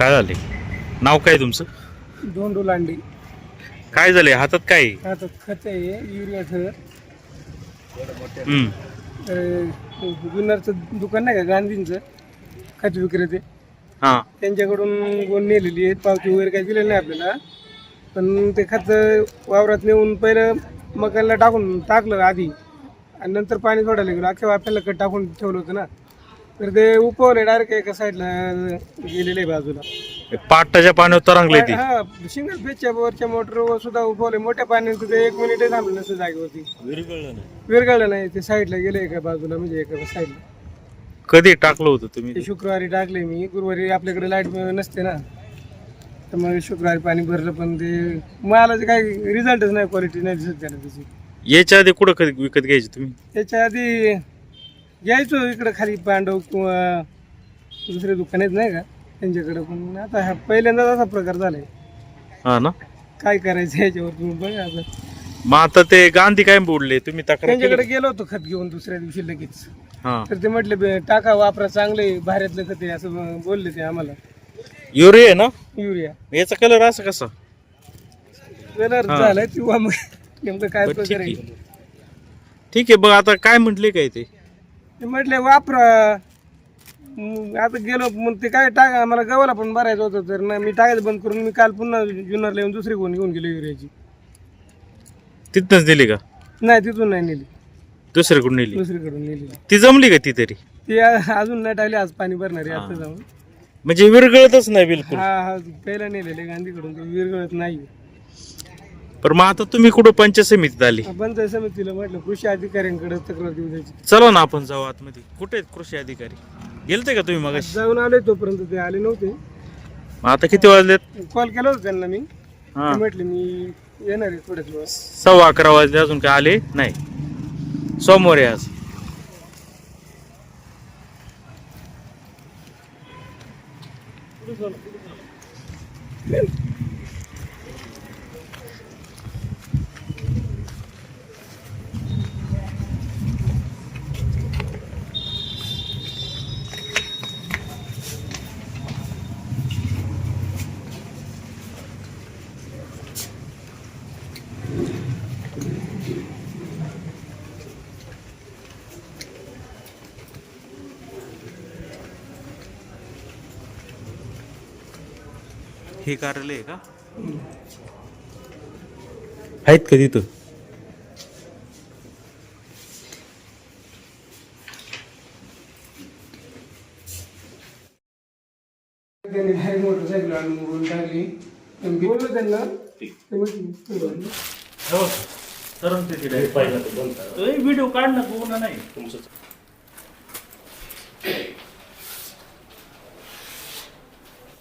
काय झाले? नाव काय तुमचं? दोन डोलांडी काय झाले? हातात काय? आहे? आता खत आहे युरियाचं हम्म. अं, जुन्नरचं दुकान नाही का गांधींचं? खत विक्रेते. हा. त्यांच्याकडून कोण नेलेली आहेत पावती वगैरे काही दिलेली नाही आपल्याला. पण ते खत वावरात नेऊन पहिलं मकाला टाकून टाकलं आधी. आणि नंतर पाणी सोडायला गेलो. अख्ख्या वाफ्याला कट टाकून ठेवलं होतं ना. तर ते उपवले डायरेक्ट एका साईडला गेलेले बाजूला पाटाच्या पाण्यावर तरंगले ती. हा सिंगल फेजच्या वरच्या मोटरवर सुद्धा उभवले मोठ्या पाण्यात ते एक मिनिट थांबलं नसतं जागेवरती. विरघळलं नाही. ते साईडला गेले एका बाजूला म्हणजे एका साईडला कधी टाकलं होतं तुम्ही ते शुक्रवारी टाकले मी. गुरुवारी आपल्याकडे लाइट नसते ना. तर मग शुक्रवारी पाणी भरलं पण ते मला ते काही रिझल्टच नाही क्वालिटी नाही दिसत त्याला त्याची. याच्या आधी कुठं कधी विकत घ्यायचे तुम्ही? त्याच्या आधी यायचो इकडं खाली पांडव किंवा दुसरे दुकान आहेत नाही का? त्यांच्याकडे पण. आता हा पहिल्यांदाच असा प्रकार झालाय. हा ना? काय करायचं याच्यावर तुम्ही बघा आता. मग आता ते गांधी काय बोलले तुम्ही तक्रार त्यांच्याकडे केली? गेलो होतो खत घेऊन दुसऱ्या दिवशी लगेच. हा. तर ते म्हटले "बे, टाका वापरा चांगले बाहेरतलं खत आहे असं बोलले ते आम्हाला. युरिया आहे ना? युरिया. याचा कलर असा कसा? कलर हा. झालाय किंवा मग नेमकं काय बरं, ठीक प्रकार आहे? आहे. ठीक आहे बघ आता काय म्हटले काय ते? ते म्हटले वापरा. आता गेलो मग ते काय टाका मला गव्हाला पण भरायचं होतं तर ना मी टाकायचं बंद करून मी काल पुन्हा जुन्नरला येऊन दुसरी कोण घेऊन गेलो युरियाची तिथनच दिली का? नाही तिथून नाही नेली. दुसरीकडून नेली. दुसरीकडून नेली. ती जमली का ती तरी? ती आ- अजून नाही टाकली आज पाणी भरणार आहे आता जाऊन. म्हणजे विरगळतच नाही बिलकुल. हा हा पहिला नेलेले गांधीकडून ते विरगळत नाही पण मग आता तुम्ही कुठं पंचायत समितीत आली? पंचायत समितीला म्हटलं कृषी अधिकाऱ्यांकडे तक्रार देऊ द्यायची. चला ना आपण जाऊ आतमध्ये. कुठे आहेत कृषी अधिकारी? गेलते का तुम्ही मग जाऊन आले तोपर्यंत ते आले नव्हते. आता किती वाजलेत? कॉल केला होता त्यांना मी. हा. ते म्हटले मी येणार आहे थोड्याच वेळात. सव्वा अकरा वाजले अजून काय आले? नाही. सोमवार आहे आज. हे कार्यालय आहे का? आहेत का तिथं? त्यांनी डायरेक्ट मोटरसायकल आणून टाकली. आणि बोललो त्यांना ते म्हटले, व्हिडिओ काढ ना नाही.